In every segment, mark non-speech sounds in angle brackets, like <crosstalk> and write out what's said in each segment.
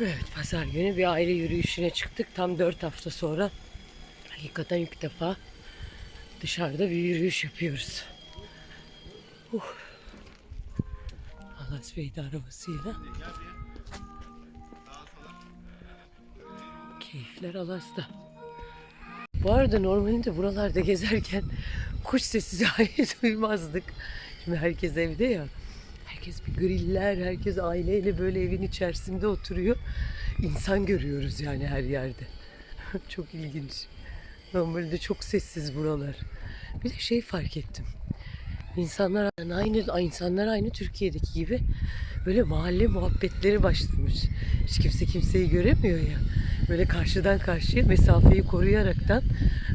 Evet pazar günü bir aile yürüyüşüne çıktık. Tam 4 hafta sonra hakikaten ilk defa dışarıda bir yürüyüş yapıyoruz. Uh. Alas Bey'de arabasıyla. Keyifler Alas'ta. Bu arada normalde buralarda gezerken kuş sesi <laughs> dahi duymazdık. Şimdi herkes evde ya. Herkes bir griller, herkes aileyle böyle evin içerisinde oturuyor. İnsan görüyoruz yani her yerde. <laughs> çok ilginç. Normalde çok sessiz buralar. Bir de şey fark ettim. İnsanlar aynı insanlar aynı Türkiye'deki gibi böyle mahalle muhabbetleri başlamış. Hiç kimse kimseyi göremiyor ya. Böyle karşıdan karşıya mesafeyi koruyaraktan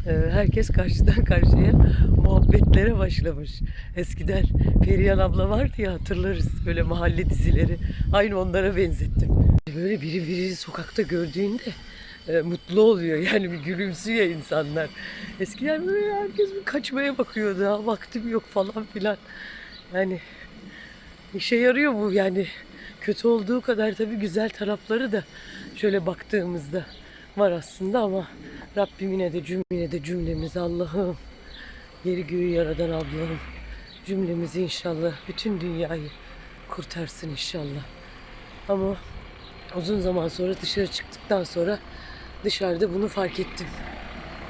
e, herkes karşıdan <laughs> karşıya muhabbetlere başlamış. Eskiden Perihan abla vardı ya hatırlarız böyle mahalle dizileri. Aynı onlara benzettim. Böyle biri biri sokakta gördüğünde e, mutlu oluyor. Yani bir gülümsüyor insanlar. Eskiden böyle herkes bir kaçmaya bakıyordu. Ha, vaktim yok falan filan. Yani işe yarıyor bu yani. Kötü olduğu kadar tabii güzel tarafları da şöyle baktığımızda var aslında ama Rabbim yine de cümle de cümlemizi Allah'ım yeri göğü yaradan Allah'ım cümlemizi inşallah bütün dünyayı kurtarsın inşallah. Ama uzun zaman sonra dışarı çıktıktan sonra dışarıda bunu fark ettim.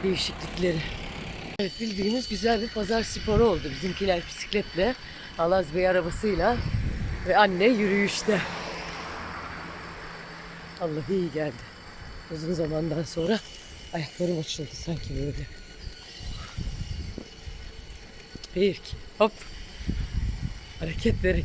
Değişiklikleri. Evet bildiğiniz güzel bir pazar sporu oldu. Bizimkiler bisikletle, Alaz Bey arabasıyla ve anne yürüyüşte. Allah iyi geldi. Uzun zamandan sonra ayaklarım açıldı sanki böyle. Bir, hop. Hareket hareket.